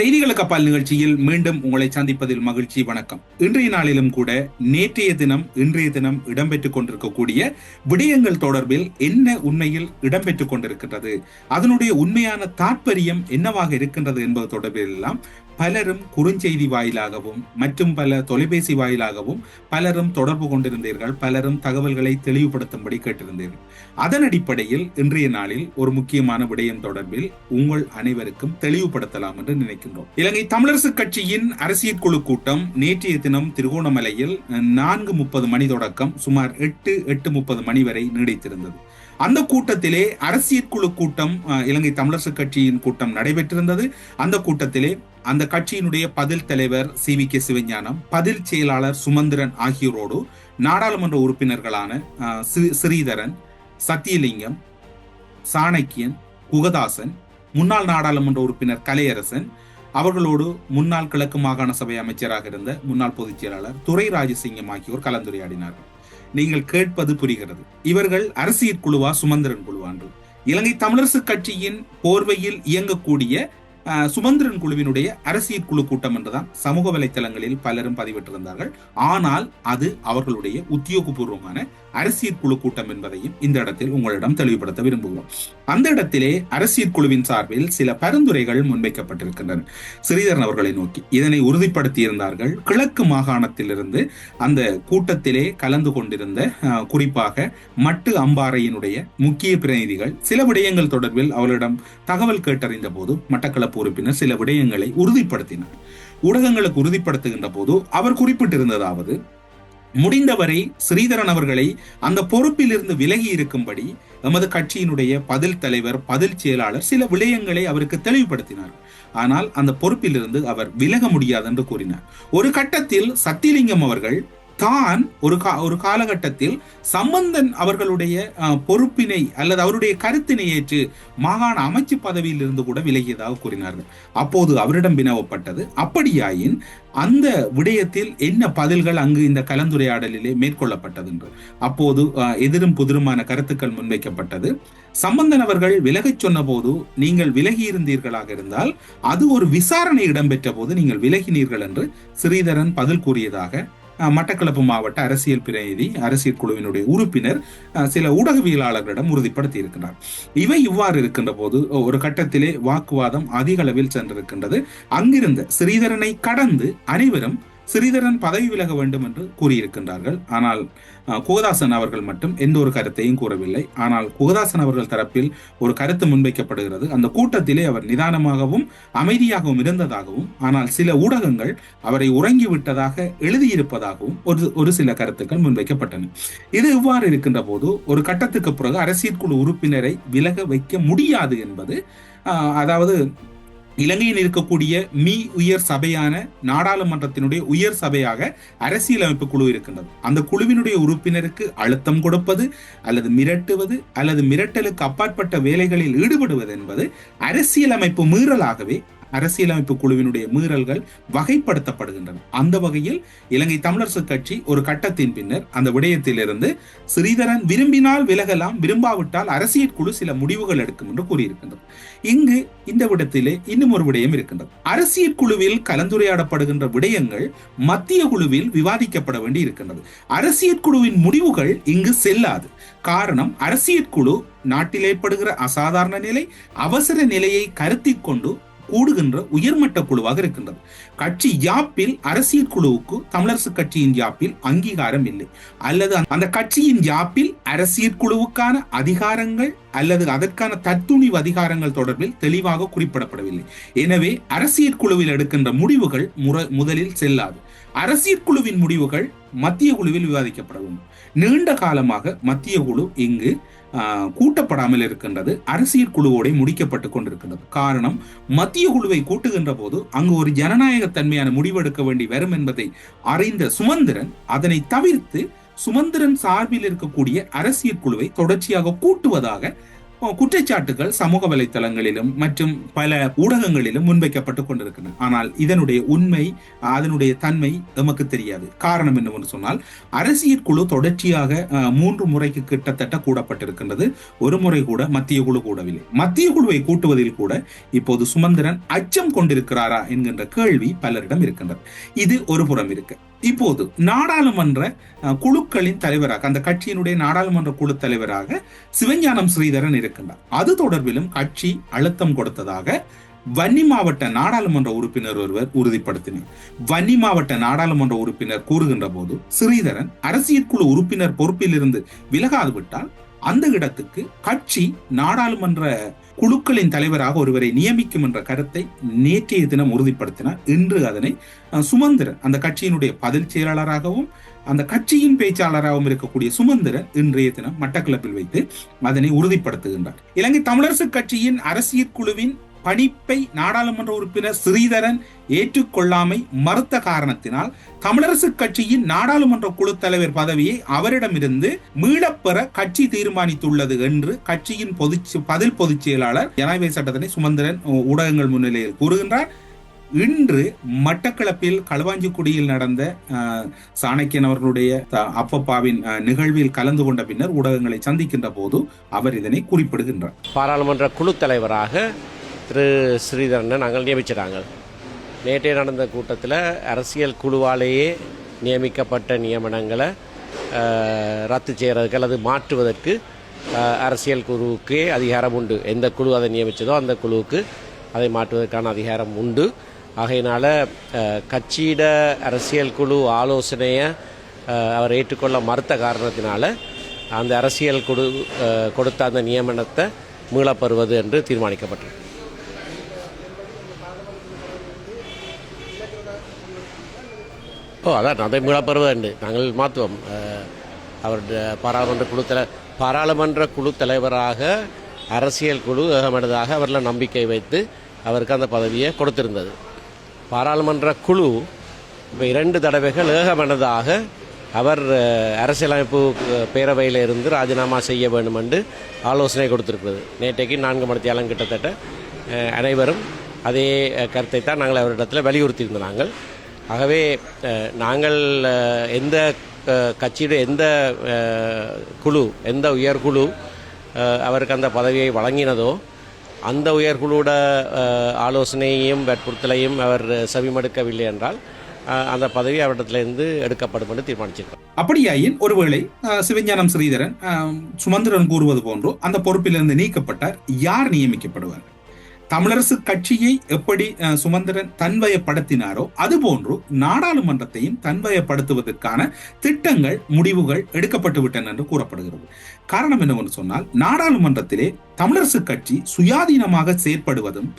செய்திகளுக்கு அப்பால் நிகழ்ச்சியில் மீண்டும் உங்களை சந்திப்பதில் மகிழ்ச்சி வணக்கம். இன்றைய நாளிலும் கூட நேற்றைய தினம் இன்றைய தினம் இடம்பெற்றுக் கொண்டிருக்கக்கூடிய விடயங்கள் தொடர்பில் என்ன உண்மையில் இடம்பெற்றுக் கொண்டிருக்கின்றது அதனுடைய உண்மையான தாற்பயம் என்னவாக இருக்கின்றது என்பது தொடர்பில் எல்லாம் பலரும் குறுஞ்செய்தி வாயிலாகவும் மற்றும் பல தொலைபேசி வாயிலாகவும் பலரும் தொடர்பு கொண்டிருந்தீர்கள். பலரும் தகவல்களை தெளிவுபடுத்தும்படி கேட்டிருந்தீர்கள். அதன் அடிப்படையில் இன்றைய நாளில் ஒரு முக்கியமான விடயம் தொடர்பில் உங்கள் அனைவருக்கும் தெளிவுபடுத்தலாம் என்று நினைக்கின்றோம். இலங்கை தமிழரசு கட்சியின் அரசியல் குழு கூட்டம் நேற்றைய தினம் திருகோணமலையில் நான்கு முப்பது மணி தொடக்கம் சுமார் எட்டு எட்டு முப்பது மணி வரை நீடித்திருந்தது. அந்த கூட்டத்திலே அரசியல் குழு கூட்டம் இலங்கை தமிழரசு கட்சியின் கூட்டம் நடைபெற்றிருந்தது. அந்த கூட்டத்திலே அந்த கட்சியினுடைய பதில் தலைவர் சி. வி. கே. சிவஞானம் பதில் செயலாளர் சுமந்திரன் ஆகியோரோடு நாடாளுமன்ற உறுப்பினர்களான ஸ்ரீ- ஸ்ரீதரன் சத்தியலிங்கம் சாணக்கியன் குகதாசன் முன்னாள் நாடாளுமன்ற உறுப்பினர் கலையரசன் அவர்களோடு முன்னாள் கிழக்கு மாகாண சபை அமைச்சராக இருந்த முன்னாள் பொதுச் செயலாளர் துரை ராஜசிங்கம் ஆகியோர் கலந்துரையாடினார்கள். நீங்கள் கேட்பது புரிகிறது. இவர்கள் அரசியல் குழுவா சுமந்திரன் குழுவா என்று இலங்கை தமிழரசு கட்சியின் போர்வையில் இயங்கக்கூடிய அஹ், சுமந்திரன் குழுவினுடைய அரசியல் குழு கூட்டம் என்றுதான் சமூக வலைத்தளங்களில் பலரும் பதிவிட்டிருந்தார்கள். ஆனால் அது அவர்களுடைய உத்தியோகபூர்வமான அரசியல் குழு கூட்டம் என்பதையும் இந்த இடத்தில் உங்களிடம் தெளிவுபடுத்த விரும்புகிறோம். அந்த இடத்திலே அரசியல் குழுவின் சார்பில் சில பரிந்துரைகள் முன்வைக்கப்பட்டிருக்கின்றன. ஸ்ரீதரன் அவர்களை நோக்கி இதனை உறுதிப்படுத்தியிருந்தார்கள். கிழக்கு மாகாணத்திலிருந்து அந்த கூட்டத்திலே கலந்து கொண்டிருந்த குறிப்பாக மட்டு அம்பாறையினுடைய முக்கிய பிரதிநிதிகள் சில விடயங்கள் தொடர்பில் அவர்களிடம் தகவல் கேட்டறிந்த போது மட்டக்களப்பு உறுப்பினர் சில விடயங்களை உறுதிப்படுத்தினார். ஊடகங்களுக்கு உறுதிப்படுத்துகின்ற போது அவர் குறிப்பிட்டிருந்ததாவது முடிந்தவரை ஸ்ரீதரன் அவர்களை அந்த பொறுப்பிலிருந்து விலகி இருக்கும்படி எமது கட்சியினுடைய பதில் தலைவர் பதில் செயலாளர் சில விடயங்களை அவருக்கு தெளிவுபடுத்தினார். ஆனால் அந்த பொறுப்பிலிருந்து அவர் விலக முடியாது என்று கூறினார். ஒரு கட்டத்தில் சத்தியலிங்கம் அவர்கள் தான் ஒரு கா ஒரு காலகட்டத்தில் சம்பந்தன் அவர்களுடைய பொறுப்பினை அல்லது அவருடைய கருத்தினை ஏற்று மாகாண அமைச்சு பதவியில் இருந்து கூட விலகியதாக கூறினார்கள். அப்போது அவரிடம் வினவப்பட்டது அப்படியாயின் அந்த விடயத்தில் என்ன பதில்கள் அங்கு இந்த கலந்துரையாடலிலே மேற்கொள்ளப்பட்டது? என்று. அப்போது எதிரும் புதிருமான கருத்துக்கள் முன்வைக்கப்பட்டது சம்பந்தன் அவர்கள் விலகச் சொன்னபோது நீங்கள் விலகி இருந்தீர்களாக இருந்தால் அது ஒரு விசாரணை இடம்பெற்ற போது நீங்கள் விலகினீர்கள் என்று ஸ்ரீதரன் பதில் கூறியதாக மட்டக்களப்பு மாவட்ட அரசியல் பிரதிநிதி அரசியல் குழுவினுடைய உறுப்பினர் சில ஊடகவியலாளர்களிடம் உறுதிப்படுத்தி இருக்கிறார் இவை இவ்வாறு இருக்கின்ற போது ஒரு கட்டத்திலே வாக்குவாதம் அதிக அளவில் சென்றிருக்கின்றது. அங்கிருந்த ஸ்ரீதரனை கடந்து அனைவரும் ஸ்ரீதரன் பதவி விலக வேண்டும் என்று கூறியிருக்கின்றார்கள். ஆனால் குகதாசன் அவர்கள் மட்டும் எந்த ஒரு கருத்தையும் கூறவில்லை. ஆனால் குகதாசன் அவர்கள் தரப்பில் ஒரு கருத்து முன்வைக்கப்படுகிறது. அந்த கூட்டத்திலே அவர் நிதானமாகவும் அமைதியாகவும் இருந்ததாகவும் ஆனால் சில ஊடகங்கள் அவரை உறங்கி விட்டதாக எழுதியிருப்பதாகவும் ஒரு ஒரு சில கருத்துக்கள் முன்வைக்கப்பட்டன. இது இவ்வாறு இருக்கின்ற போது ஒரு கட்டத்துக்கு பிறகு அரசியல் குழு உறுப்பினரை விலக வைக்க முடியாது என்பது அதாவது இலங்கையில் இருக்கக்கூடிய மீ உயர் சபையான நாடாளுமன்றத்தினுடைய உயர் சபையாக அரசியலமைப்பு குழு இருக்கின்றது. அந்த குழுவினுடைய உறுப்பினருக்கு அழுத்தம் கொடுப்பது அல்லது மிரட்டுவது அல்லது மிரட்டலுக்கு அப்பாற்பட்ட வேலைகளில் ஈடுபடுவது என்பது அரசியலமைப்பு மீறலாகவே அரசியலமைப்பு குழுவினுடைய மீறல்கள் வகைப்படுத்தப்படுகின்றன. அந்த வகையில் இலங்கை தமிழரசு கட்சி ஒரு கட்டத்தின் பின்னர் அந்த விடயத்திலிருந்து ஸ்ரீதரன் விரும்பினால் விலகலாம் விரும்பாவிட்டால் அரசியல் குழு சில முடிவுகள் எடுக்கும் என்று கூறியிருக்கின்றது. இங்கு இந்த விடத்திலே இன்னும் ஒரு விடயம் இருக்கின்றது. அரசியல் குழுவில் கலந்துரையாடப்படுகின்ற விடயங்கள் மத்திய குழுவில் விவாதிக்கப்பட வேண்டி இருக்கின்றது. அரசியல் குழுவின் முடிவுகள் இங்கு செல்லாது. காரணம் அரசியல் குழு நாட்டில் ஏற்படுகிற அசாதாரண நிலை அவசர நிலையை கருத்தில் கொண்டு கூடுகின்ற உயர்மட்ட குழுவாக இருக்கின்றது. கட்சி யாப்பில் அரசியல் குழுவுக்கு தமிழரசு கட்சியின் யாப்பில் அங்கீகாரம் இல்லை. அல்லது அந்த கட்சியின் யாப்பில் அரசியல் குழுவுக்கான அதிகாரங்கள் அல்லது அதற்கான தத்துணிவு அதிகாரங்கள் தொடர்பில் தெளிவாக குறிப்பிடப்படவில்லை. எனவே அரசியல் குழுவில் எடுக்கின்ற முடிவுகள் முதலில் செல்லாது. அரசியல் குழுவின் முடிவுகள் மத்திய குழுவில் விவாதிக்கப்பட வேண்டும் நீண்ட காலமாக மத்திய குழு இங்கு கூட்டப்படாமல் இருக்கின்றது. அரசியல் குழுவோட முடிக்கப்பட்டு கொண்டிருக்கின்றது. காரணம் மத்திய குழுவை கூட்டுகின்ற போது அங்கு ஒரு ஜனநாயக தன்மையான முடிவெடுக்க வேண்டி வரும் என்பதை அறிந்த சுமந்திரன் அதனை தவிர்த்து சுமந்திரன் சார்பில் இருக்கக்கூடிய அரசியல் குழுவை தொடர்ச்சியாக கூட்டுவதாக குற்றச்சாட்டுகள் சமூக வலைத்தளங்களிலும் மற்றும் பல ஊடகங்களிலும் முன்வைக்கப்பட்டு கொண்டிருக்கின்றன. ஆனால் இதனுடைய உண்மை அதனுடைய தன்மை எமக்கு தெரியாது. காரணம் என்னவென்று சொன்னால் அரசியல் குழு தொடர்ச்சியாக மூன்று முறைக்கு கிட்டத்தட்ட கூடப்பட்டிருக்கின்றது. ஒரு முறை கூட மத்திய குழு கூடவில்லை. மத்திய குழுவை கூட்டுவதில் கூட இப்போது சுமந்திரன் அச்சம் கொண்டிருக்கிறாரா என்கின்ற கேள்வி பலரிடம் இருக்கின்றது. இது ஒரு புறம் இருக்கு. இப்போது நாடாளுமன்ற குழுக்களின் தலைவராக அந்த கட்சியினுடைய நாடாளுமன்ற குழு தலைவராக சிவஞானம் ஸ்ரீதரன் இருக்கின்றார். அது தொடர்பிலும் கட்சி அழுத்தம் கொடுத்ததாக வன்னி மாவட்ட நாடாளுமன்ற உறுப்பினர் ஒருவர் உறுதிப்படுத்தினார். வன்னி மாவட்ட நாடாளுமன்ற உறுப்பினர் கூறுகின்ற போது ஸ்ரீதரன் அரசியல் குழு உறுப்பினர் பொறுப்பிலிருந்து விலகாது விட்டால் அந்த இடத்துக்கு கட்சி நாடாளுமன்ற குழுக்களின் தலைவராக ஒருவரை நியமிக்கும் என்ற கருத்தை நேற்றைய தினம் உறுதிப்படுத்தினார். இன்று அதனை சுமந்திரன் அந்த கட்சியினுடைய பதில் செயலாளராகவும் அந்த கட்சியின் பேச்சாளராகவும் இருக்கக்கூடிய சுமந்திரன் இன்றைய தினம் மட்டக்களப்பில் வைத்து அதனை உறுதிப்படுத்துகின்றார். இலங்கை தமிழரசு கட்சியின் அரசியல் குழுவின் பணிப்பை நாடாளுமன்ற உறுப்பினர் ஸ்ரீதரன் ஏற்றுக்கொள்ளாமை மறுத்த காரணத்தினால் தமிழரசு கட்சியின் நாடாளுமன்ற குழு தலைவர் பதவியை அவரிடமிருந்து மீளப்பெற கட்சி தீர்மானித்துள்ளது என்று கட்சியின் பொது பதில் பொதுச் செயலாளர் ஜனாதிபதி சட்டத்தினை சுமந்திரன் ஊடகங்கள் முன்னிலையில் கூறுகின்றார். இன்று மட்டக்களப்பில் களுவாஞ்சிக்குடியில் நடந்த சாணக்கியன் அவர்களுடைய அப்பப்பாவின் அஹ், நிகழ்வில் கலந்து கொண்ட பின்னர் ஊடகங்களை சந்திக்கின்ற போது அவர் இதனை குறிப்பிடுகின்றார். பாராளுமன்ற குழு தலைவராக திரு ஸ்ரீதரனை நாங்கள் நியமிச்சிட்டாங்க. நேற்றே நடந்த கூட்டத்தில் அரசியல் குழுவாலேயே நியமிக்கப்பட்ட நியமனங்களை ரத்து செய்கிறதுக்கு அல்லது மாற்றுவதற்கு அரசியல் குழுவுக்கே அதிகாரம் உண்டு. எந்த குழு அதை நியமித்ததோ அந்த குழுவுக்கு அதை மாற்றுவதற்கான அதிகாரம் உண்டு. ஆகையினால் கட்சியிட அரசியல் குழு ஆலோசனையை அவர் ஏற்றுக்கொள்ள மறுத்த காரணத்தினால அந்த அரசியல் குழு கொடுத்த அந்த நியமனத்தை மீளப்பெறுவது என்று தீர்மானிக்கப்பட்டது ஓ அதான் அதை மீளப்பெறுவது நாங்கள் மாற்றுவோம் அஹ், அவருடைய பாராளுமன்ற குழு தலை பாராளுமன்ற குழு தலைவராக அரசியல் குழு ஏகமனதாக அவரில் நம்பிக்கை வைத்து அவருக்கு அந்த பதவியை கொடுத்திருந்தது பாராளுமன்ற குழு இப்போ இரண்டு தடவைகள் ஏகமனதாக அவர் அரசியலமைப்பு பேரவையில் இருந்து ராஜினாமா செய்ய வேண்டும் என்று ஆலோசனை கொடுத்திருக்கிறது நேற்றைக்கு நான்கு மணித்தியாலம் கிட்டத்தட்ட அனைவரும் அதே கருத்தை தான் நாங்கள் அவரிடத்தில் வலியுறுத்தியிருந்தோம் நாங்கள் ஆகவே நாங்கள் எந்த கட்சியுடைய எந்த குழு எந்த உயர்குழு அவருக்கு அந்த பதவியை வழங்கினதோ அந்த உயர்குழுவோட ஆலோசனையையும் வற்புறுத்தலையும் அவர் செவிமடுக்கவில்லை என்றால் அந்த பதவி அவரிடத்திலிருந்து எடுக்கப்படும் என்று தீர்மானிச்சிருக்கோம் அப்படியாயின் ஒருவேளை சிவஞானம் ஸ்ரீதரன் சுமந்திரன் கூறுவது போன்றோ அந்த பொறுப்பிலிருந்து நீக்கப்பட்டார் யார் நியமிக்கப்படுவார் தமிழரசு கட்சியை எப்படி சுமந்திரன் தன்வயப்படுத்தினாரோ அதுபோன்று நாடாளுமன்றத்தையும் தன்வயப்படுத்துவதற்கான திட்டங்கள் முடிவுகள் எடுக்கப்பட்டு விட்டன என்று கூறப்படுகிறது. காரணம் என்னவென்று சொன்னால் நாடாளுமன்றத்திலே தமிழரசு கட்சி சுயாதீனமாக செயற்படுவதும்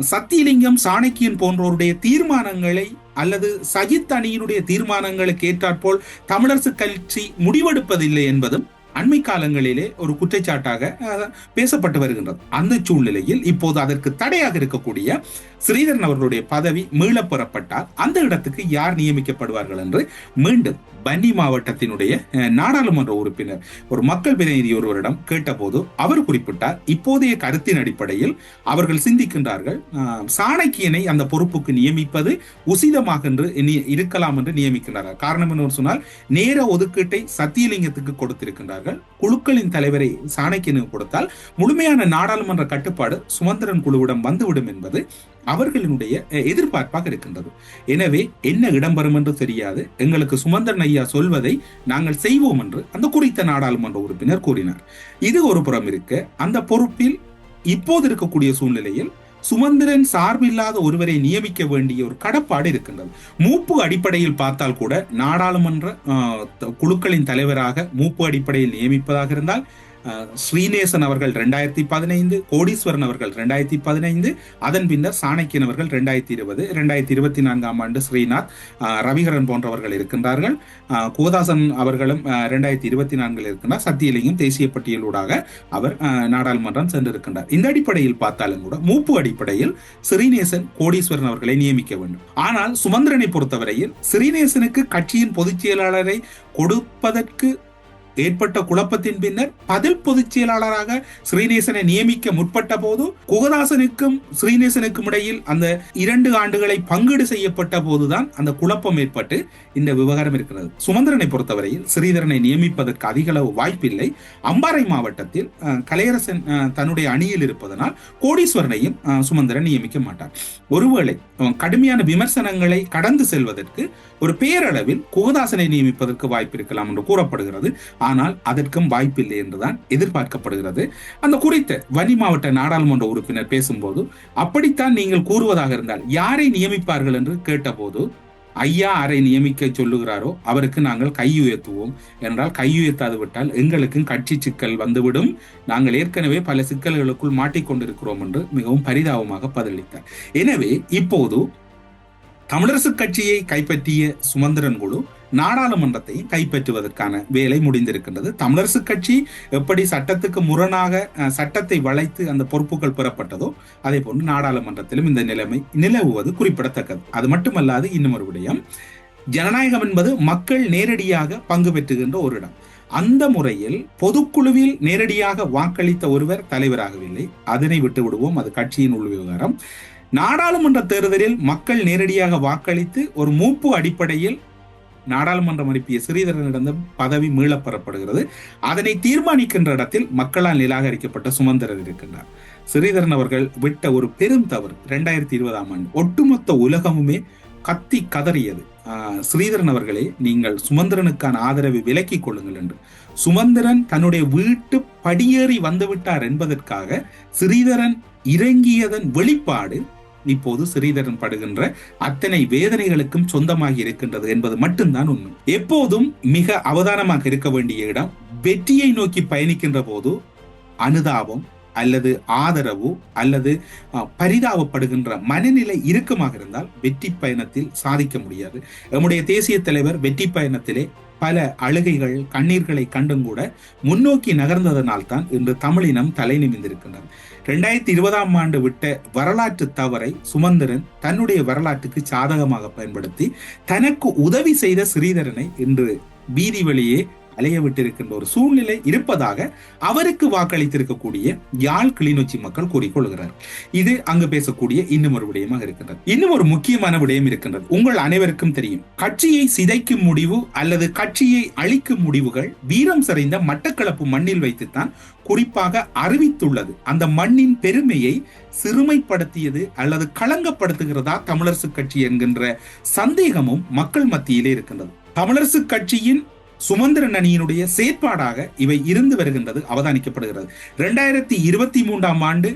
சத்தியலிங்கம் சாணக்கியன் போன்றோருடைய தீர்மானங்களை அல்லது சஜித் அணியினுடைய தீர்மானங்களுக்கு ஏற்றாற்போல் தமிழரசு கட்சி முடிவெடுப்பதில்லை என்பதும் அண்மை காலங்களிலே ஒரு குற்றச்சாட்டாக பேசப்பட்டு வருகின்றது. அந்த சூழ்நிலையில் இப்போது அதற்கு தடையாக இருக்கக்கூடிய ஸ்ரீதரன் அவர்களுடைய பதவி மீளப்பெறப்பட்டால் அந்த இடத்துக்கு யார் நியமிக்கப்படுவார்கள் என்று மீண்டும் பன்னி மாவட்டத்தினுடைய நாடாளுமன்ற உறுப்பினர் ஒரு மக்கள் பிரதிநிதி ஒருவரிடம் கேட்டபோது அவர் குறிப்பிட்டார் இப்போதைய கருத்தின் அடிப்படையில் அவர்கள் சிந்திக்கின்றார்கள் சாணக்கியனை அந்த பொறுப்புக்கு நியமிப்பது உசிதமாக என்று இருக்கலாம் என்று நியமிக்கின்றார்கள். காரணம் என்ன சொன்னால் நேர ஒதுக்கீட்டை சத்தியலிங்கத்துக்கு கொடுத்திருக்கின்றார்கள். குழுக்களின் தலைவரை சாணக்கியனுக்கு கொடுத்தால் முழுமையான நாடாளுமன்ற கட்டுப்பாடு சுமந்திரன் குழுவிடம் வந்துவிடும் என்பது அவர்களினுடைய எதிர்பார்ப்பாக இருக்கின்றது. எனவே என்ன இடம்பெறும் என்று தெரியாது. எங்களுக்கு சுமந்திரன் ஐயா சொல்வதை நாங்கள் செய்வோம் என்று அந்த குறித்த நாடாளுமன்ற உறுப்பினர் கூறினார். இது ஒரு புறம் இருக்க அந்த பொறுப்பில் இப்போது இருக்கக்கூடிய சூழ்நிலையில் சுமந்திரன் சார்பில்லாத ஒருவரை நியமிக்க வேண்டிய ஒரு கடப்பாடு இருக்கின்றது. மூப்பு அடிப்படையில் பார்த்தால் கூட நாடாளுமன்ற குழுக்களின் தலைவராக மூப்பு அடிப்படையில் நியமிப்பதாக இருந்தால் ஸ்ரீநேசன் அவர்கள் ரெண்டாயிரத்தி பதினைந்து கோடீஸ்வரன் அவர்கள் ரெண்டாயிரத்தி பதினைந்து அதன் பின்னர் சாணக்கியன் அவர்கள் ரெண்டாயிரத்தி இருபது ரெண்டாயிரத்தி இருபத்தி நான்காம் ஆண்டு ஸ்ரீநாத் ரவிகரன் போன்றவர்கள் இருக்கின்றார்கள். கோதாசன் அவர்களும் ரெண்டாயிரத்தி இருபத்தி நான்கில் இருக்கின்றார். சத்தியலிங்கம் தேசிய பட்டியலூடாக அவர் நாடாளுமன்றம் சென்றிருக்கின்றார். இந்த அடிப்படையில் பார்த்தாலும் கூட மூப்பு அடிப்படையில் ஸ்ரீநேசன் கோடீஸ்வரன் அவர்களை நியமிக்க வேண்டும். ஆனால் சுமந்திரனை பொறுத்தவரையில் ஸ்ரீநேசனுக்கு கட்சியின் பொதுச் செயலாளரை கொடுப்பதற்கு ஏற்பட்ட குழப்பத்தின் பின்னர் பதில் பொதுச் செயலாளராக ஸ்ரீநேசனை நியமிக்க முற்பட்ட போது குகதாசனுக்கும் ஸ்ரீநேசனுக்கும் இடையில் அந்த இரண்டு ஆண்டுகளை பங்கீடு செய்யப்பட்ட போதுதான் அந்த குழப்பம் ஏற்பட்டு இந்த விவகாரம் இருக்கிறது. சுமந்திரனை பொறுத்தவரையில் ஸ்ரீதரனை நியமிப்பதற்கு அதிக அளவு வாய்ப்பில்லை. அம்பாறை மாவட்டத்தில் கலையரசன் தன்னுடைய அணியில் இருப்பதனால் கோடீஸ்வரனையும் சுமந்திரன் நியமிக்க மாட்டார். ஒருவேளை கடுமையான விமர்சனங்களை கடந்து செல்வதற்கு ஒரு பேரளவில் குகதாசனை நியமிப்பதற்கு வாய்ப்பு இருக்கலாம் என்று கூறப்படுகிறது. ஆனால் அதற்கும் வாய்ப்பில்லை என்றுதான் எதிர்பார்க்கப்படுகிறது. அந்த குறித்த வலி மாவட்ட நாடாளுமன்ற உறுப்பினர் பேசும்போது அப்படித்தான் நீங்கள் கூறுவதாக இருந்தால் யாரை நியமிப்பார்கள்? என்று கேட்டபோது ஐயா அறை நியமிக்க சொல்லுகிறாரோ அவருக்கு நாங்கள் கையுயர்த்துவோம் என்றால் கையுயர்த்தாது விட்டால் எங்களுக்கும் கட்சி சிக்கல் வந்துவிடும். நாங்கள் ஏற்கனவே பல சிக்கல்களுக்குள் மாட்டிக்கொண்டிருக்கிறோம் என்று மிகவும் பரிதாபமாக பதிலளித்தார். எனவே இப்போது தமிழரசு கட்சியை கைப்பற்றிய சுமந்திரன் குழு நாடாளுமன்றத்தையும் கைப்பற்றுவதற்கான வேலை முடிந்திருக்கின்றது. தமிழரசு கட்சி எப்படி சட்டத்துக்கு முரணாக சட்டத்தை வளைத்து அந்த பொறுப்புகள் பெறப்பட்டதோ அதே போன்று நாடாளுமன்றத்திலும் இந்த நிலைமை நிலவுவது குறிப்பிடத்தக்கது. அது மட்டுமல்லாது இன்னும் ஒரு விடயம். ஜனநாயகம் என்பது மக்கள் நேரடியாக பங்கு பெற்றுகின்ற ஒரு இடம். அந்த முறையில் பொதுக்குழுவில் நேரடியாக வாக்களித்த ஒருவர் தலைவராகவில்லை. அதனை விட்டு விடுவோம். அது கட்சியின் உள் விவகாரம். நாடாளுமன்ற தேர்தலில் மக்கள் நேரடியாக வாக்களித்து ஒரு மூப்பு அடிப்படையில் நாடாளுமன்றம் அனுப்பிய ஸ்ரீதரனிடம் பதவி மீளப் பெறப்படுகிறது அதனை தீர்மானிக்கின்ற இடத்தில் மக்களால் நிராகரிக்கப்பட்ட சுமந்திரர் இருக்கின்றார். ஸ்ரீதரன் அவர்கள் விட்ட ஒரு பெரும் தவறு இரண்டாயிரத்தி இருபதாம் ஆண்டு ஒட்டுமொத்த உலகமுமே கத்தி கதறியது. ஸ்ரீதரன் அவர்களே நீங்கள் சுமந்திரனுக்கான ஆதரவை விலக்கிக் கொள்ளுங்கள் என்று. சுமந்திரன் தன்னுடைய வீட்டு படியேறி வந்துவிட்டார் என்பதற்காக ஸ்ரீதரன் இறங்கியதன் வெளிப்பாடு இப்போது ஸ்ரீதரன் படுகின்ற அத்தனை வேதனைகளுக்கும் சொந்தமாகி இருக்கின்றது என்பது மட்டும்தான் உண்மை. எப்போதும் மிக அவதானமாக இருக்க வேண்டிய இடம் வெற்றியை நோக்கி பயணிக்கின்ற போது அனுதாபம் அல்லது ஆதரவு அல்லது பரிதாபப்படுகின்ற மனநிலை இறுக்கமாக இருந்தால் வெற்றி பயணத்தில் சாதிக்க முடியாது. நம்முடைய தேசிய தலைவர் வெற்றி பயணத்திலே பல அழுகைகள் கண்ணீர்களை கண்டும் கூட முன்னோக்கி நகர்ந்ததனால் தான் இன்று தமிழினம் தலை நிமிந்திருக்கின்றது ரெண்டாயிரத்தி இருபதாம் ஆண்டு விட்ட வரலாற்று தவறை சுமந்திரன் தன்னுடைய வரலாற்றுக்கு சாதகமாக பயன்படுத்தி தனக்கு உதவி செய்த ஸ்ரீதரனை இன்று வீதி வழியே அலைய விட்டிருக்கின்ற ஒரு சூழ்நிலை இருப்பதாக அவருக்கு வாக்களித்திருக்கக்கூடிய யாழ் கிளிநொச்சி மக்கள் கூறிக்கொள்கிறார். இது அங்கு பேசக்கூடிய இன்னும் ஒரு விடயமாக இருக்கின்றது. இன்னும் ஒரு முக்கியமான விடயம் இருக்கின்றது. உங்கள் அனைவருக்கும் தெரியும். கட்சியை சிதைக்கும் முடிவு அல்லது கட்சியை அழிக்கும் முடிவுகள் வீரம் சரிந்த மட்டக்களப்பு மண்ணில் வைத்துத்தான் குறிப்பாக அறிவித்துள்ளது. அந்த மண்ணின் பெருமையை சிறுமைப்படுத்தியது அல்லது களங்கப்படுத்துகிறதா தமிழரசு கட்சி என்கின்ற சந்தேகமும் மக்கள் மத்தியிலே இருக்கின்றது. தமிழரசு கட்சியின் சுமந்திரன் அணியினுடைய செயற்பாடாக இவை இருந்து வருகின்றது அவதானிக்கப்படுகிறது. இரண்டாயிரத்தி இருபத்தி மூன்றாம் ஆண்டு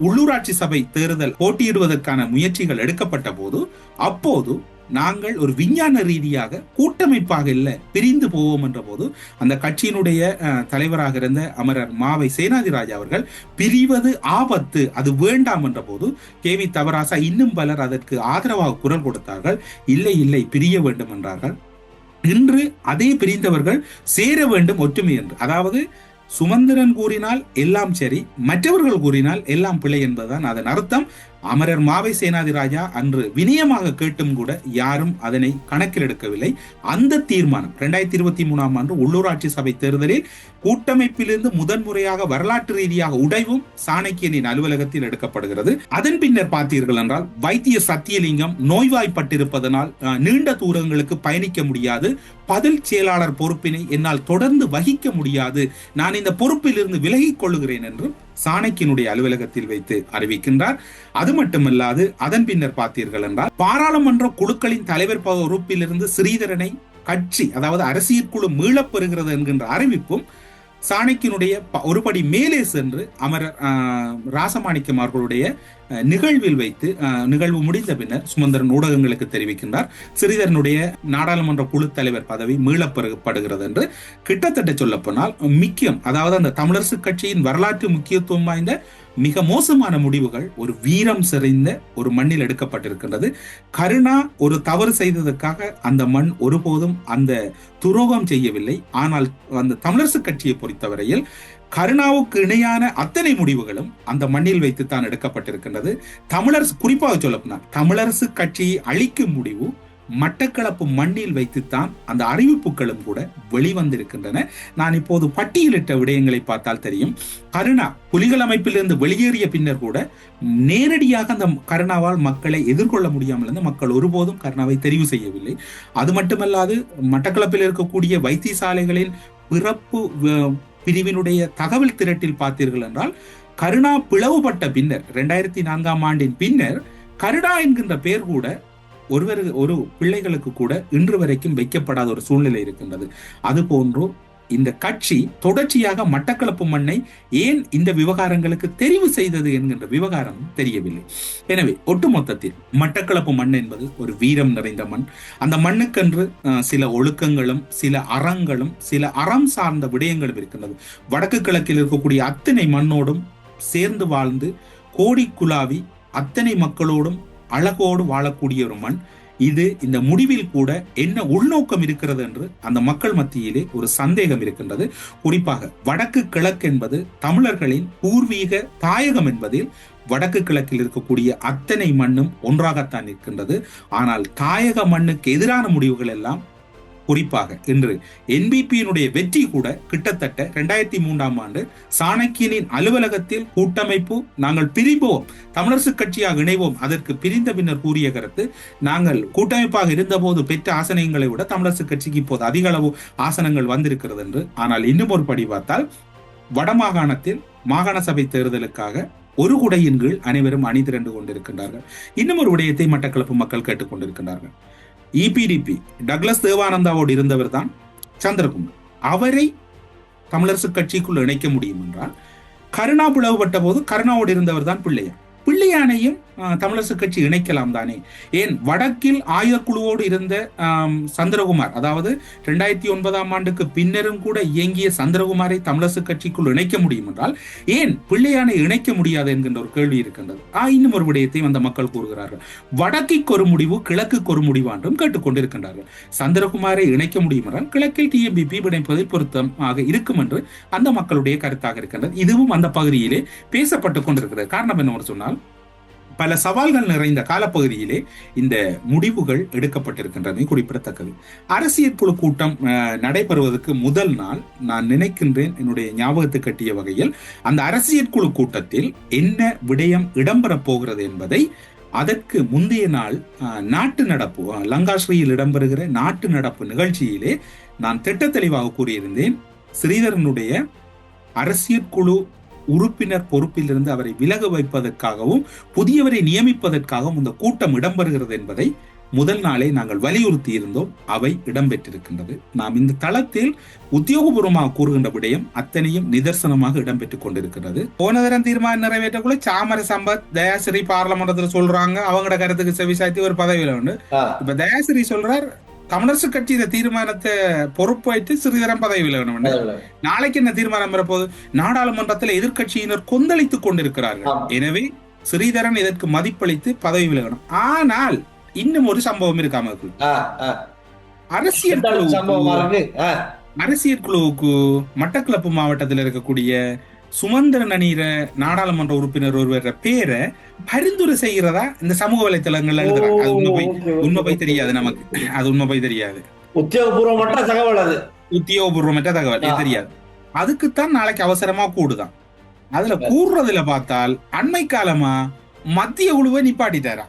உள்ளூராட்சி சபை தேர்தல் போட்டியிடுவதற்கான முயற்சிகள் எடுக்கப்பட்ட போது அப்போது நாங்கள் ஒரு விஞ்ஞான ரீதியாக கூட்டமைப்பாக இல்லை பிரிந்து போவோம் என்ற போது அந்த கட்சியினுடைய அஹ், தலைவராக இருந்த அமரர் மாவை சேனாதிராஜா அவர்கள் பிரிவது ஆபத்து அது வேண்டாம் என்ற போது கே வி தவராசா இன்னும் பலர் அதற்கு ஆதரவாக குரல் கொடுத்தார்கள். இல்லை இல்லை பிரிய வேண்டும் என்றார்கள். இன்று அதே பிரிந்தவர்கள் சேர வேண்டும் ஒற்றுமை என்று. அதாவது சுமந்திரன் கூறினால் எல்லாம் சரி மற்றவர்கள் கூறினால் எல்லாம் பிழை என்பதுதான் அதன் அர்த்தம். அமரர் மாவை சேனாதிராஜா அன்று வினயமாக கேட்டும் கூட யாரும் அதனை கணக்கில் எடுக்கவில்லை அந்த தீர்மானம் இரண்டாயிரத்தி இருபத்தி மூணாம் ஆண்டு உள்ளூராட்சி சபை தேர்தலில் கூட்டமைப்பிலிருந்து முதன்முறையாக வரலாற்று ரீதியாக உடைவும் சாணக்கியனின் அலுவலகத்தில் எடுக்கப்படுகிறது. அதன் பின்னர் பார்த்தீர்கள் என்றால் வைத்திய சத்தியலிங்கம் நோய்வாய்ப்பட்டிருப்பதனால் நீண்ட தூரங்களுக்கு பயணிக்க முடியாது. பதில் செயலாளர் பொறுப்பினை என்னால் தொடர்ந்து வகிக்க முடியாது. நான் இந்த பொறுப்பிலிருந்து விலகிக் கொள்ளுகிறேன் என்றும் சாணக்கியனுடைய அலுவலகத்தில் வைத்து அறிவிக்கின்றார். அது மட்டுமல்லாது அதன் பின்னர் பார்த்தீர்கள் என்றால் பாராளுமன்ற குழுக்களின் தலைவர் பொறுப்பிலிருந்து ஸ்ரீதரனை கட்சி அதாவது அரசியல் குழு மீளப்பெறுகிறது என்கின்ற அறிவிப்பும் சாணக்கியனுடைய ப- ஒருபடி மேலே சென்று அமரர் ஆஹ், ராசமாணிக்கம் அவர்களுடைய நிகழ்வில் வைத்து நிகழ்வு முடிந்த பின்னர் சுமந்திரன் ஊடகங்களுக்கு தெரிவிக்கின்றார். சிறிதரனுடைய நாடாளுமன்ற குழு தலைவர் பதவி மீளப்பெறப்படுகிறது என்று கிட்டத்தட்ட சொல்லப்போனால் முக்கியம் அதாவது அந்த தமிழரசு கட்சியின் வரலாற்று முக்கியத்துவம் வாய்ந்த மிக மோசமான முடிவுகள் ஒரு வீரம் செறிந்த ஒரு மண்ணில் எடுக்கப்பட்டிருக்கின்றது. கருணா ஒரு தவறு செய்ததற்காக அந்த மண் ஒருபோதும் அந்த துரோகம் செய்யவில்லை. ஆனால் அந்த தமிழரசு கட்சியை பொறுத்தவரையில் கருணாவுக்கு இணையான அத்தனை முடிவுகளும் அந்த மண்ணில் வைத்துத்தான் எடுக்கப்பட்டிருக்கின்றது. தமிழரசு குறிப்பாக சொல்லப்போனால் தமிழரசு கட்சியை அழிக்கும் முடிவு மட்டக்களப்பு மண்ணில் வைத்துத்தான் அந்த அறிவிப்புகளும் கூட வெளிவந்திருக்கின்றன. நான் இப்போது பட்டியலிட்ட விடயங்களை பார்த்தால் தெரியும். கருணா புலிகள் அமைப்பிலிருந்து வெளியேறிய பின்னர் கூட நேரடியாக அந்த கருணாவால் மக்களை எதிர்கொள்ள முடியாமல் இருந்து மக்கள் ஒருபோதும் கருணாவை தெரிவு செய்யவில்லை. அது மட்டுமல்லாது மட்டக்களப்பில் இருக்கக்கூடிய வைத்தியசாலைகளின் பிறப்பு பிரிவினுடைய தகவல் திரட்டில் பார்த்தீர்கள் என்றால் கருணா பிளவுபட்ட பின்னர் இரண்டாயிரத்தி நான்காம் ஆண்டின் பின்னர் கருணா என்கின்ற பெயர் கூட ஒருவர் ஒரு பிள்ளைகளுக்கு கூட இன்று வரைக்கும் வைக்கப்படாத ஒரு சூழ்நிலை இருக்கின்றது. அது போன்று இந்த கட்சி தொடர்ச்சியாக மட்டக்களப்பு மண்ணை ஏன் இந்த விவகாரங்களுக்கு தெரிவு செய்தது என்கின்ற விவகாரம் தெரியவில்லை. எனவே ஒட்டுமொத்தத்தில் மட்டக்களப்பு மண் என்பது ஒரு வீரம் நிறைந்த மண். அந்த மண்ணுக்கென்று சில ஒழுக்கங்களும் சில அறங்களும் சில அறம் சார்ந்த விடயங்களும் இருக்கின்றது. வடக்கு கிழக்கில் இருக்கக்கூடிய அத்தனை மண்ணோடும் சேர்ந்து வாழ்ந்து கோடி குலாவி அத்தனை மக்களோடும் அழகோடு வாழக்கூடிய ஒரு மண். இது இந்த முடிவில் கூட என்ன உள்நோக்கம் இருக்கிறது என்று அந்த மக்கள் மத்தியிலே ஒரு சந்தேகம் இருக்கின்றது. குறிப்பாக வடக்கு கிழக்கு என்பது தமிழர்களின் பூர்வீக தாயகம் என்பதில் வடக்கு கிழக்கில் இருக்கக்கூடிய அத்தனை மண்ணும் ஒன்றாகத்தான் இருக்கின்றது ஆனால் தாயக மண்ணுக்கு எதிரான முடிவுகள் எல்லாம் குறிப்பாக இன்று என்பிபியினுடைய வெற்றி கூட கிட்டத்தட்ட இரண்டாயிரத்தி மூன்றாம் ஆண்டு சாணக்கியனின் அலுவலகத்தில் கூட்டமைப்பு நாங்கள் பிரிவோம் தமிழரசு கட்சியாக இணைவோம் அதற்கு பிரிந்த பின்னர் கூறிய கருத்து நாங்கள் கூட்டமைப்பாக இருந்தபோது பெற்ற ஆசனங்களை விட தமிழரசு கட்சிக்கு இப்போது அதிக அளவு ஆசனங்கள் வந்திருக்கிறது என்று. ஆனால் இன்னும் ஒரு படி பார்த்தால் வடமாகாணத்தில் மாகாண சபை தேர்தலுக்காக ஒரு குடையின் கீழ் அனைவரும் அணி திரண்டு கொண்டிருக்கின்றார்கள். இன்னும் ஒரு விடயத்தை மட்டக்களப்பு மக்கள் கேட்டுக்கொண்டிருக்கின்றார்கள். இபிடிபி டக்ளஸ் தேவானந்தாவோடு இருந்தவர் தான் சந்திரகுமார் அவரை தமிழரசு கட்சிக்குள் இணைக்க முடியும் என்றால் கருணா பிளவுபட்ட போது கருணாவோடு இருந்தவர் தான் பிள்ளையார். பிள்ளையானையும் தமிழரசு கட்சி இணைக்கலாம் தானே. ஏன் வடக்கில் ஆயுதக்குழுவோடு இருந்த சந்திரகுமார் அதாவது ரெண்டாயிரத்தி ஒன்பதாம் ஆண்டுக்கு பின்னரும் கூட இயங்கிய சந்திரகுமாரை தமிழரசு கட்சிக்குள் இணைக்க முடியும் என்றால் ஏன் பிள்ளையானை இணைக்க முடியாது என்கின்ற ஒரு கேள்வி இருக்கின்றது. ஆ இன்னும் ஒரு விடயத்தையும் அந்த மக்கள் கூறுகிறார்கள். வடக்கிற்கு ஒரு முடிவு கிழக்குக்கு ஒரு முடிவு என்றும் கேட்டுக்கொண்டிருக்கின்றார்கள். சந்திரகுமாரை இணைக்க முடியும் என்றால் கிழக்கில் டிஎம்பிபி இணைப்பதில் பொருத்தமாக இருக்கும் என்று அந்த மக்களுடைய கருத்தாக இருக்கின்றது. இதுவும் அந்த பகுதியிலே பேசப்பட்டுக் கொண்டிருக்கிறது. காரணம் என்ன சொன்னால் பல சவால்கள் நிறைந்த காலப்பகுதியிலே இந்த முடிவுகள் எடுக்கப்பட்டிருக்கின்றமை குறிப்பிடத்தக்கது. அரசியல் குழு கூட்டம் நடைபெறுவதற்கு முதல் நாள் நான் நினைக்கின்றேன் என்னுடைய ஞாபகத்தை கட்டிய வகையில் அந்த அரசியல் குழு கூட்டத்தில் என்ன விடயம் இடம்பெறப் போகிறது என்பதை அதற்கு முந்தைய நாள் நாட்டு நடப்பு லங்காஸ்ரீயில் இடம்பெறுகிற நாட்டு நடப்பு நிகழ்ச்சியிலே நான் திட்ட தெளிவாக கூறியிருந்தேன். ஸ்ரீதரனுடைய அரசியல் குழு உறுப்பினர் பொறுப்பிலிருந்து அவரை விலக வைப்பதற்காகவும் புதியவரை நியமிப்பதற்காகவும் இந்த கூட்டம் இடம்பெறுகிறது என்பதை முதல் நாளே நாங்கள் வலியுறுத்தி இருந்தோம். அவை இடம்பெற்றிருக்கின்றது. நாம் இந்த தளத்தில் உத்தியோகபூர்வமாக கூறுகின்ற விடயம் அத்தனையும் நிதர்சனமாக இடம்பெற்றுக் கொண்டிருக்கிறது. போன தரம் தீர்மானம் நிறைவேற்றக்குள்ள சாமர சம்பத் தயாசிரி பார்லமெண்டத்துல சொல்றாங்க. அவங்களோட கருத்துக்கு செவிசாய்த்து ஒரு பதவியில உண்டு. இப்ப தயாசிரி சொல்றார் தமிழரசு கட்சி இந்த தீர்மானத்தை பொறுப்பேற்று சிறிதரம் பதவியில் வேணும் அதுல. நாளைக்கு என்ன தீர்மானம் வரப்போகுது நாடாளுமன்றத்தில் எதிர்க்கட்சியினர் கொந்தளித்துக் கொண்டிருக்கிறார்கள். எனவே ஸ்ரீதரன் இதற்கு மதிப்பளித்து பதவி விலகணும் ஆனால் இன்னும் ஒரு சம்பவம் இருக்காம இருக்கு. அரசியல்? ஆ, அரசியல் குழுவுக்கு மட்டக்களப்பு மாவட்டத்தில் இருக்கக்கூடிய சுமந்திரன் அணியிற நாடாளுமன்ற உறுப்பினர் ஒருவர் பேரை பரிந்துரை செய்கிறதா இந்த சமூக வலைத்தளங்கள்ல எழுதுறாங்க. அது உண்மை போய் உண்மை போய். தெரியாது நமக்கு. அது உண்மை போய் தெரியாது. உத்தியோகபூர்வமற்ற தகவல் அது. உத்தியோகபூர்வமற்ற தகவல். தெரியாது. அதுக்குத்தான் நாளைக்கு அவசரமா கூடுதான். அதுல கூறுறதுல பார்த்தால் அண்மை காலமா மத்திய குழுவை நிப்பாட்டிட்டாரா?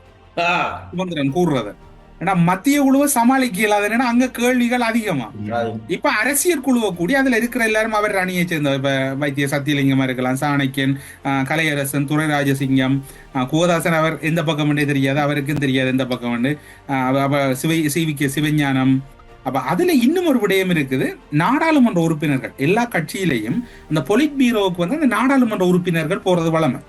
சுமந்திரன் கூறுறத. ஏன்னா மத்திய குழுவை சமாளிக்க இயலாத. ஏன்னா அங்க கேள்விகள் அதிகமா. அது. இப்ப அரசியல் குழுவை கூடி அதுல இருக்கிற எல்லாரும் அவர் அணியை சேர்ந்த இப்ப வைத்திய சத்தியலிங்கமா இருக்கலாம் சாணக்கியன் கலையரசன் துரை ராஜசிங்கம் கோதாசன் அவர் எந்த பக்கம் தெரியாது அவருக்கும் தெரியாது எந்த பக்கம் சிவை சிவிக்க சிவஞானம். அப்ப அதுல இன்னும் ஒரு விடயம் இருக்குது. நாடாளுமன்ற உறுப்பினர்கள் எல்லா கட்சியிலையும் அந்த பொலிட் பீரோவுக்கு வந்து அந்த நாடாளுமன்ற உறுப்பினர்கள் போறது வளமை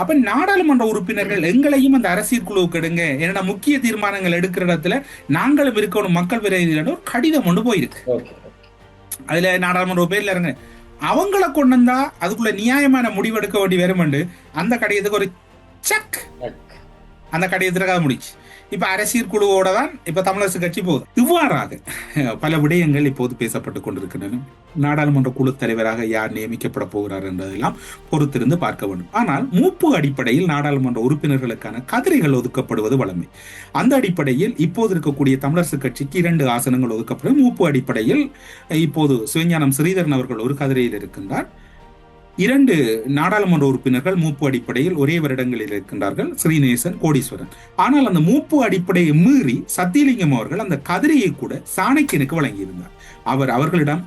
அப்ப நாடாளுமன்ற உறுப்பினர்கள் எங்களையும் அந்த அரசியல் குழுவுக்கு எடுங்க ஏன்னா முக்கிய தீர்மானங்கள் எடுக்கிற இடத்துல நாங்களும் இருக்கணும் மக்கள் விரைவில் ஒரு கடிதம் ஒன்று போயிருக்கு. அதுல நாடாளுமன்ற பேர்ல இருங்க. அவங்கள கொண்டு வந்தா அதுக்குள்ள நியாயமான முடிவெடுக்க வேண்டி வருமண்டு அந்த கடிதத்துக்கு ஒரு சக் அந்த கடிதத்துல கதை முடிச்சு. இப்ப அரசியல் குழுவோட தான் இப்ப தமிழரசு கட்சி போகுது. இவ்வாறாக பல விடயங்கள் இப்போது பேசப்பட்டுக் கொண்டிருக்கின்றன. நாடாளுமன்ற குழு தலைவராக யார் நியமிக்கப்பட போகிறார் என்பதெல்லாம் பொறுத்திருந்து பார்க்க வேண்டும். ஆனால் மூப்பு அடிப்படையில் நாடாளுமன்ற உறுப்பினர்களுக்கான கதிரைகள் ஒதுக்கப்படுவது வழமை. அந்த அடிப்படையில் இப்போது இருக்கக்கூடிய தமிழரசு கட்சிக்கு இரண்டு ஆசனங்கள் ஒதுக்கப்படும். மூப்பு அடிப்படையில் இப்போது சிவஞானம் ஸ்ரீதரன் அவர்கள் ஒரு கதிரையில் இருக்கின்றார். இரண்டு நாடாளுமன்ற உறுப்பினர்கள் மூப்பு அடிப்படையில் ஒரே வருடங்களில் இருக்கின்றார்கள். ஸ்ரீநேசன் கோடீஸ்வரன். ஆனால் அந்த மூப்பு அடிப்படையை மீறி சத்தியலிங்கம் அவர்கள் அந்த கதிரையை கூட சாணக்கியனுக்கு வழங்கியிருந்தார். அவர் அவர்களிடம்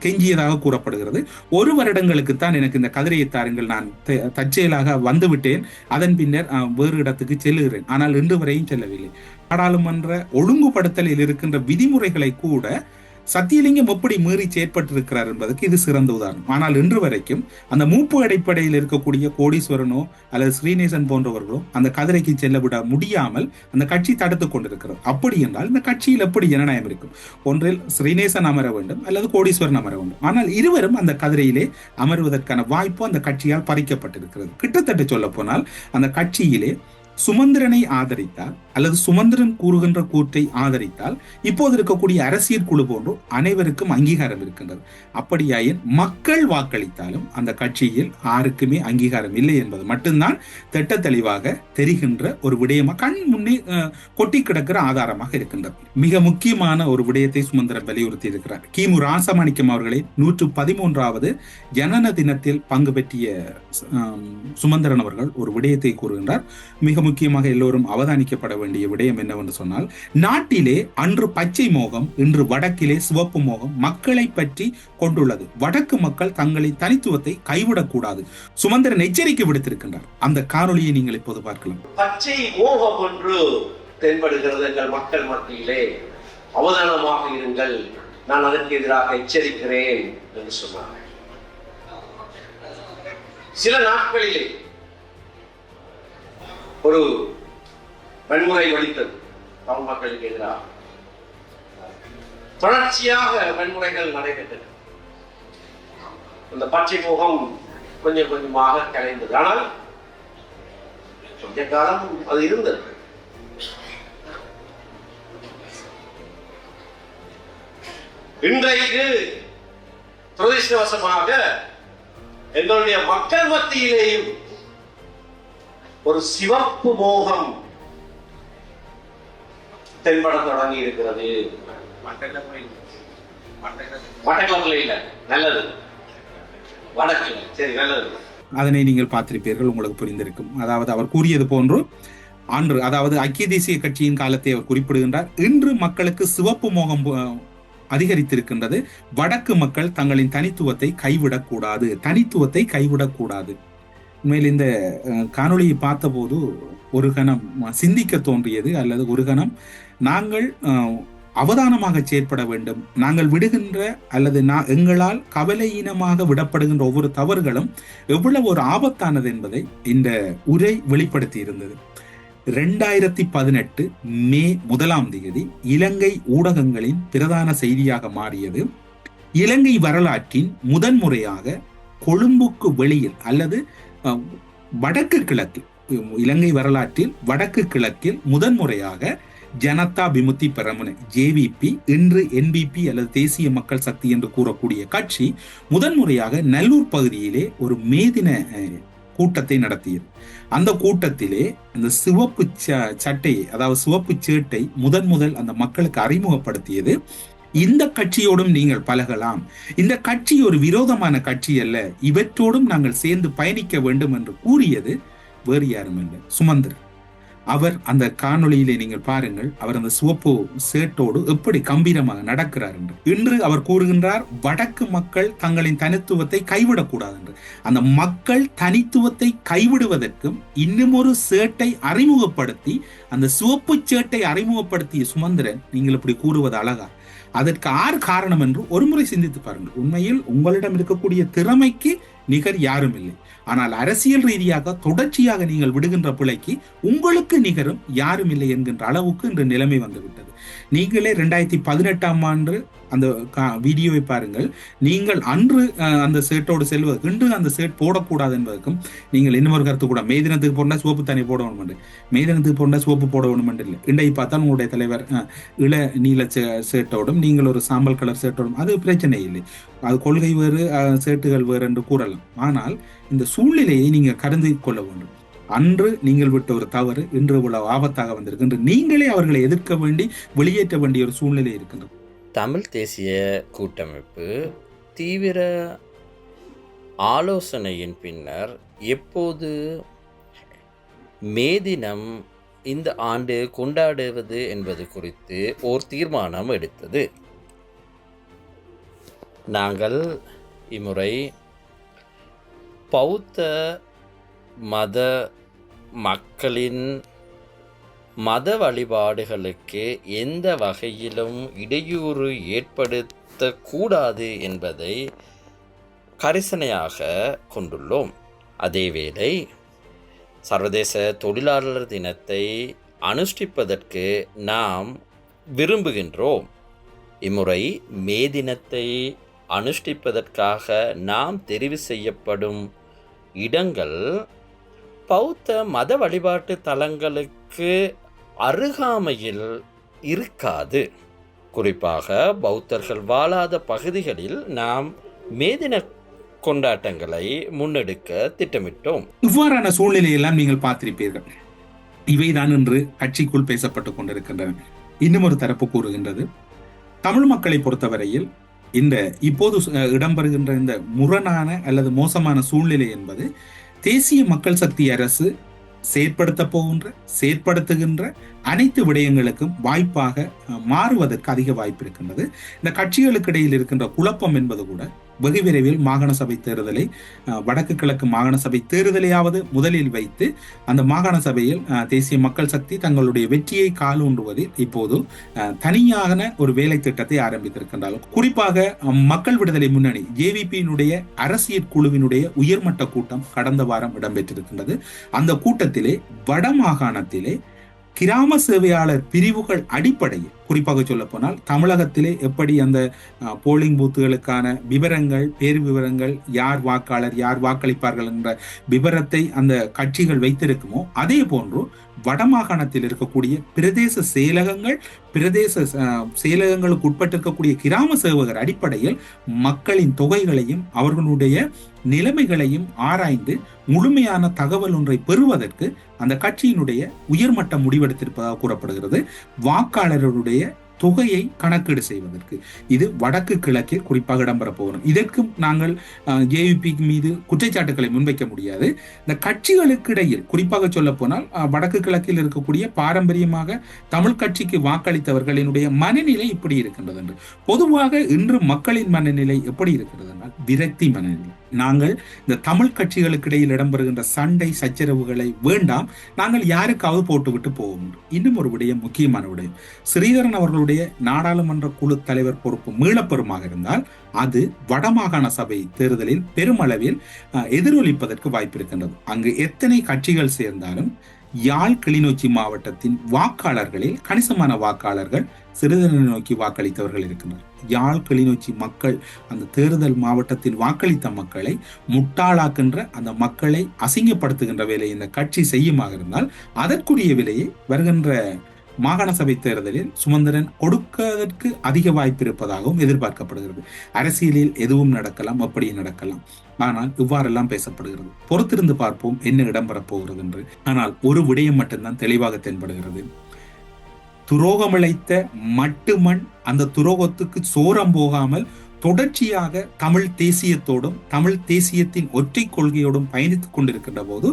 கெஞ்சியதாக கூறப்படுகிறது. ஒரு வருடங்களுக்கு தான் எனக்கு இந்த கதிரையை தாருங்கள். நான் த- தற்செயலாக வந்துவிட்டேன். அதன் பின்னர் வேறு இடத்துக்கு செல்லுகிறேன். ஆனால் இன்று வரையும் செல்லவில்லை. நாடாளுமன்ற ஒழுங்குபடுத்தலில் இருக்கின்ற விதிமுறைகளை கூட சத்தியலிங்கம் எப்படி மீறி செயற்பட்டிருக்கிறார் என்பதற்கு இது சிறந்த உதாரணம். ஆனால் இன்று வரைக்கும் அந்த மூப்பு அடிப்படையில் இருக்கக்கூடிய கோடீஸ்வரனோ அல்லது ஸ்ரீநேசன் போன்றவர்களோ அந்த கதிரைக்கு செல்ல விட முடியாமல் அந்த கட்சி தடுத்துக் கொண்டிருக்கிறது அப்படி என்றால் இந்த கட்சியில் எப்படி ஜனநாயகம் இருக்கும்? ஒன்றில் ஸ்ரீநேசன் அமர வேண்டும் அல்லது கோடீஸ்வரன் அமர வேண்டும். ஆனால் இருவரும் அந்த கதிரையிலே அமர்வதற்கான வாய்ப்பு அந்த கட்சியால் பறிக்கப்பட்டிருக்கிறது. கிட்டத்தட்ட சொல்ல போனால் அந்த கட்சியிலே சுமந்திரனை ஆதரித்தால் அல்லது சுமந்திரன் கூறுகின்ற கூற்றை ஆதரித்தால் இப்போது இருக்கக்கூடிய அரசியல் குழு போன்று அனைவருக்கும் அங்கீகாரம் இருக்கின்றது. அப்படியாயின் மக்கள் வாக்களித்தாலும் அந்த கட்சியில் யாருக்குமே அங்கீகாரம் இல்லை என்பது மட்டும்தான் திட்ட தெளிவாக தெரிகின்ற ஒரு விடயமா கண் முன்னே கொட்டி கிடக்கிற ஆதாரமாக இருக்கின்றது. மிக முக்கியமான ஒரு விடயத்தை சுமந்திரன் வலியுறுத்தி இருக்கிறார் கிமு ராசமாணிக்கம் அவர்களை நூற்று பதிமூன்றாவது ஜனன தினத்தில் பங்கு பெற்றிய சுமந்திரன் அவர்கள் ஒரு விடயத்தை கூறுகின்றார். மிக முக்கியமாக எல்லோரும் அவதானிக்கப்பட வேண்டிய விடயம் என்னவென்று சொன்னால் நாட்டிலே அன்று பச்சை மோகம் இன்று வடக்கிலே சிவப்பு மோகம் மக்களை பற்றி கொண்டுள்ளது. வடக்கு மக்கள் தங்களின் தனித்துவத்தை கைவிடக்கூடாது. சுமந்திரன் எச்சரிக்கை விடுத்திருக்கின்றார். அந்த காணொலியை நீங்கள் இப்போது பார்க்கலாம். பச்சை மோகம் ஒன்று தென்படுகிறது எங்கள் மக்கள் மத்தியிலே. அவதானமாக இருங்கள். நான் அதற்கு எதிராக எச்சரிக்கிறேன் என்று சொன்னார்கள். சில நாட்களிலே ஒரு வன்முறை ஒழித்தது தமிழ் மக்களுக்கு எதிராக. தொடர்ச்சியாக வன்முறைகள் நடைபெற்றன. அந்த பச்சை முகம் கொஞ்சம் கொஞ்சமாக கலைந்தது. ஆனால் கொஞ்ச காலம் அது இருந்தது. இன்றைக்கு துரதிருஷ்டவசமாக எங்களுடைய மக்கள் மத்தியிலேயும் ஒரு சிவப்பு மோகம் தென்பட தொடங்கி இருக்கிறது மட்டக்களப்பில் இல்ல. நல்லது. வடக்கு. சரி நல்லது. அதனை நீங்கள் பார்த்திருப்பீர்கள் உங்களுக்கு புரிந்திருக்கும். அதாவது அவர் கூறியது போன்று அன்று அதாவது ஐக்கிய தேசிய கட்சியின் காலத்தை அவர் குறிப்பிடுகின்றார். இன்று மக்களுக்கு சிவப்பு மோகம் அதிகரித்திருக்கின்றது. வடக்கு மக்கள் தங்களின் தனித்துவத்தை கைவிடக்கூடாது. தனித்துவத்தை கைவிடக்கூடாது. உண்மையில் இந்த காணொளியை பார்த்தபோது ஒரு கணம் சிந்திக்க தோன்றியது அல்லது ஒரு கணம் நாங்கள் அவதானமாக செயற்பட வேண்டும். நாங்கள் விடுகின்ற அல்லது நான் எங்களால் கவலையீனமாக விடப்படுகின்ற ஒவ்வொரு தவறுகளும் எவ்வளவு ஒரு ஆபத்தானது என்பதை இந்த உரை வெளிப்படுத்தி இருந்தது ரெண்டாயிரத்தி பதினெட்டு மே முதலாம் தேதி இலங்கை ஊடகங்களின் பிரதான செய்தியாக மாறியது. இலங்கை வரலாற்றின் முதன்முறையாக கொழும்புக்கு வெளியில் அல்லது வடக்கு கிழக்கு இலங்கை வரலாற்றில் வடக்கு கிழக்கில் முதன்முறையாக ஜனதா விமுத்தி பெரமுன ஜேவிபி இன்று என்பிபி அல்லது தேசிய மக்கள் சக்தி என்று கூறக்கூடிய கட்சி முதன்முறையாக நல்லூர் பகுதியிலே ஒரு மேதின கூட்டத்தை நடத்தியது. அந்த கூட்டத்திலே அந்த சிவப்பு ச- சட்டையை அதாவது சிவப்பு சேட்டை முதன் முதல் அந்த மக்களுக்கு அறிமுகப்படுத்தியது. இந்த கட்சியோடும் நீங்கள் பழகலாம். இந்த கட்சி ஒரு விரோதமான கட்சி அல்ல. இவற்றோடும் நாங்கள் சேர்ந்து பயணிக்க வேண்டும் என்று கூறியது வேறு யாரும் இல்லை சுமந்திரன். அவர் அந்த காணொளியிலே நீங்கள் பாருங்கள் அவர் அந்த சிவப்பு சேட்டோடு எப்படி கம்பீரமாக நடக்கிறார் என்று. இன்று அவர் கூறுகின்றார் வடக்கு மக்கள் தங்களின் தனித்துவத்தை கைவிடக்கூடாது என்று அந்த மக்கள் தனித்துவத்தை கைவிடுவதற்கும் இன்னும் ஒரு சேட்டை அறிமுகப்படுத்தி அந்த சிவப்பு சேட்டை அறிமுகப்படுத்திய சுமந்திரன் நீங்கள் இப்படி கூறுவது அழகா? அதற்கு ஆறு காரணம் என்று ஒருமுறை சிந்தித்து பாருங்கள். உண்மையில் உங்களிடம் இருக்கக்கூடிய திறமைக்கு நிகர் யாரும் இல்லை. ஆனால் அரசியல் ரீதியாக தொடர்ச்சியாக நீங்கள் விடுகின்ற பிழைக்கு உங்களுக்கு நிகரும் யாரும் இல்லை என்கின்ற அளவுக்கு இன்று நிலைமை வந்துவிட்டது. நீங்களே ரெண்டாயிரத்தி பதினெட்டாம் ஆண்டு அந்த கா- வீடியோவை பாருங்கள். நீங்கள் அன்று அந்த ஷர்ட்டோடு செல்வது இன்று அந்த ஷர்ட் போடக்கூடாது என்பதற்கும் நீங்கள் இன்னொரு கருத்து கூட மே தினத்துக்கு சோப்பு தண்ணி போட வேணும் என்று. மே தினத்துக்கு சோப்பு போட வேணும் இல்லை. இன்றைக்கு பார்த்தா உங்களுடைய தலைவர் இள நீல ஷே- ஷர்ட்டோடும் நீங்கள் ஒரு சாம்பல் கலர் ஷர்ட்டோடும் அது பிரச்சனை இல்லை. அது கொள்கை வேறு அஹ், ஷர்ட்டுகள் வேறு என்று கூறலாம். ஆனால் இந்த சூழ்நிலையை நீங்கள் கடந்து கொள்ள வேண்டும். அன்று நீங்கள் விட்ட ஒரு தவறு இன்று இவ்வளவு ஆபத்தாக வந்திருக்கு என்று நீங்களே அவர்களை எதிர்க்க வேண்டி வெளியேற்ற வேண்டிய ஒரு சூழ்நிலை இருக்கின்றது. தமிழ் தேசிய கூட்டமைப்பு தீவிர ஆலோசனையின் பின்னர் எப்போது மே தினம் இந்த ஆண்டு கொண்டாடுவது என்பது குறித்து ஓர் தீர்மானம் எடுத்தது. நாங்கள் இம்முறை பௌத்த மத மக்களின் மத வழிபாடுகளுக்கு எந்த வகையிலும் இடையூறு ஏற்படுத்தக்கூடாது என்பதை கரிசனையாக கொண்டுள்ளோம். அதேவேளை சர்வதேச தொழிலாளர் தினத்தை அனுஷ்டிப்பதற்கு நாம் விரும்புகின்றோம். இம்முறை மே தினத்தை அனுஷ்டிப்பதற்காக நாம் தெரிவு செய்யப்படும் இடங்கள் பௌத்த மத வழிபாட்டு தலங்களுக்கு அருகாமையில் இருக்காது. குறிப்பாக பௌத்தர்கள் வாழாத பகுதிகளில் நாம் மேதின கொண்டாட்டங்களை முன்னெடுக்க திட்டமிட்டோம். இவ்வாறான சூழ்நிலையெல்லாம் நீங்கள் பார்த்திருப்பீர்கள். இவைதான் இன்று கட்சிக்குள் பேசப்பட்டுக் கொண்டிருக்கின்றன. இன்னும் ஒரு தரப்பு கூறுகின்றது. தமிழ் மக்களை பொறுத்தவரையில் இந்த இப்போது இடம்பெறுகின்ற இந்த முரணான அல்லது மோசமான சூழ்நிலை என்பது தேசிய மக்கள் சக்தி அரசு செயற்படுத்த போகின்ற செயற்படுத்துகின்ற அனைத்து விடயங்களுக்கும் வாய்ப்பாக மாறுவதற்கு அதிக வாய்ப்பு இருக்கின்றது. இந்த கட்சிகளுக்கு இடையில் இருக்கின்ற குழப்பம் என்பது கூட வெகு விரைவில் மாகாண சபை தேர்தலை வடக்கு கிழக்கு மாகாண சபை தேர்தலையாவது முதலில் வைத்து அந்த மாகாண சபையில் தேசிய மக்கள் சக்தி தங்களுடைய வெற்றியை காலூன்றுவதில் இப்போது தனியான ஒரு வேலை திட்டத்தை ஆரம்பித்திருக்கின்றார்கள். குறிப்பாக மக்கள் விடுதலை முன்னணி ஜேவிபியினுடைய அரசியல் குழுவினுடைய உயர்மட்ட கூட்டம் கடந்த வாரம் இடம்பெற்றிருக்கின்றது. அந்த கூட்டத்திலே வட மாகாணத்திலே கிராம சேவையாளர் பிரிவுகள் அடிப்படையில் குறிப்பாக சொல்ல போனால் தமிழகத்திலே எப்படி அந்த போலிங் பூத்துகளுக்கான விவரங்கள் பேர் விவரங்கள் யார் வாக்காளர் யார் வாக்களிப்பார்கள் என்ற விவரத்தை அந்த கட்சிகள் வைத்திருக்குமோ அதே போன்று வடமாகாணத்தில் இருக்கக்கூடிய பிரதேச செயலகங்கள் பிரதேச செயலகங்களுக்கு உட்பட்டிருக்கக்கூடிய கிராம சேவகர் அடிப்படையில் மக்களின் தொகைகளையும் அவர்களுடைய நிலைமைகளையும் ஆராய்ந்து முழுமையான தகவல் ஒன்றை பெறுவதற்கு அந்த கட்சியினுடைய உயர்மட்ட முடிவெடுத்திருப்பதாக கூறப்படுகிறது. வாக்காளர்களுடைய தொகையை கணக்கீடு செய்வதற்கு. இது வடக்கு கிழக்கில் குறிப்பாக இடம்பெற போகணும். இதற்கும் நாங்கள் ஜேவிபி மீது குற்றச்சாட்டுகளை முன்வைக்க முடியாது. இந்த கட்சிகளுக்கு இடையில் குறிப்பாக சொல்ல போனால் வடக்கு கிழக்கில் இருக்கக்கூடிய பாரம்பரியமாக தமிழ் கட்சிக்கு வாக்களித்தவர்களினுடைய மனநிலை இப்படி இருக்கின்றது என்று பொதுவாக இன்று மக்களின் மனநிலை எப்படி இருக்கிறது என்றால் விரக்தி மனநிலை. நாங்கள் இந்த தமிழ் கட்சிகளுக்கு இடையில் இடம்பெறுகின்ற சண்டை சச்சரவுகளை வேண்டாம். நாங்கள் யாருக்காவது போட்டுவிட்டு போவோம். இன்னும் ஒரு விடயம் முக்கியமான விடயம். ஸ்ரீதரன் அவர்களுடைய நாடாளுமன்ற குழு தலைவர் பொறுப்பு மீளப்பெறுமாக இருந்தால் அது வடமாகாண சபை தேர்தலில் பெருமளவில் எதிரொலிப்பதற்கு வாய்ப்பு இருக்கின்றது அங்கு எத்தனை கட்சிகள் சேர்ந்தாலும் யாழ் கிளிநொச்சி மாவட்டத்தின் வாக்காளர்களில் கணிசமான வாக்காளர்கள் சிறிதரனை நோக்கி வாக்களித்தவர்கள் இருக்கின்றனர். யாழ் கிளிநொச்சி மக்கள் அந்த தேர்தல் மாவட்டத்தில் வாக்களித்த மக்களை முட்டாளாக்கின்ற அந்த மக்களை அசிங்கப்படுத்துகின்ற வேலையை இந்த கட்சி செய்யுமாக இருந்தால் அதற்குரிய விலையை வருகின்ற மாகாண சபை தேர்தலில் சுமந்திரன் கொடுக்கதற்கு அதிக வாய்ப்பு இருப்பதாகவும் எதிர்பார்க்கப்படுகிறது. அரசியலில் எதுவும் நடக்கலாம் அப்படி நடக்கலாம். ஆனால் இவ்வாறெல்லாம் பேசப்படுகிறது. பொறுத்திருந்து பார்ப்போம் என்ன இடம்பெறப் போகிறது என்று ஆனால் ஒரு விடயம் மட்டும்தான் தெளிவாக தென்படுகிறது. துரோகமிழைத்த மட்டுமண் அந்த துரோகத்துக்கு சோரம் போகாமல் தொடர்ச்சியாக தமிழ் தேசியத்தோடும் தமிழ் தேசியத்தின் ஒற்றை கொள்கையோடும் பயணித்துக் கொண்டிருக்கின்ற போது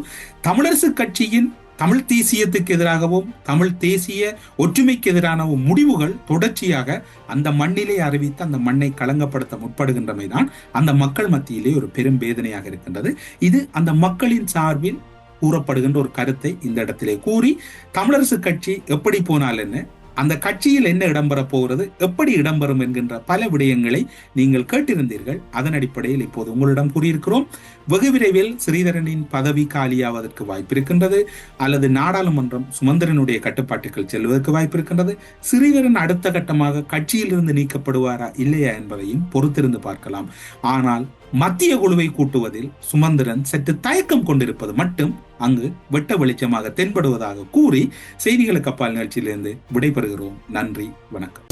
தமிழரசு கட்சியின் தமிழ் தேசியத்துக்கு எதிராகவும் தமிழ் தேசிய ஒற்றுமைக்கு எதிரான முடிவுகள் தொடர்ச்சியாக அந்த மண்ணிலே அறிவித்து அந்த மண்ணை களங்கப்படுத்த முற்படுகின்றமைதான் அந்த மக்கள் மத்தியிலே ஒரு பெரும் வேதனையாக இருக்கின்றது. இது அந்த மக்களின் சார்பில் கூறப்படுகின்ற ஒரு கருத்தை இந்த இடத்திலே கூறி தமிழரசு கட்சி எப்படி போனால் என்ன அந்த கட்சியில் என்ன இடம்பெற போகிறது? எப்படி இடம்பெறும் என்கின்ற பல விடயங்களை நீங்கள் கேட்டிருந்தீர்கள். அதன் அடிப்படையில் இப்போது உங்களிடம் கூறியிருக்கிறோம். வெகு விரைவில் ஸ்ரீதரனின் பதவி காலியாவதற்கு வாய்ப்பு இருக்கின்றது அல்லது நாடாளுமன்றம் சுமந்திரனுடைய கட்டுப்பாட்டுக்குள் செல்வதற்கு வாய்ப்பு இருக்கின்றது ஸ்ரீதரன் அடுத்த கட்டமாக கட்சியிலிருந்து நீக்கப்படுவாரா இல்லையா என்பதையும் பொறுத்திருந்து பார்க்கலாம். ஆனால் மத்திய குழுவை கூட்டுவதில் சுமந்திரன் சற்று தயக்கம் கொண்டிருப்பது மட்டும் அங்கு வெட்ட வெளிச்சமாக தென்படுவதாக கூறி செய்திகளுக்கு அப்பால் நிகழ்ச்சியிலிருந்து விடைபெறுகிறோம். நன்றி வணக்கம்.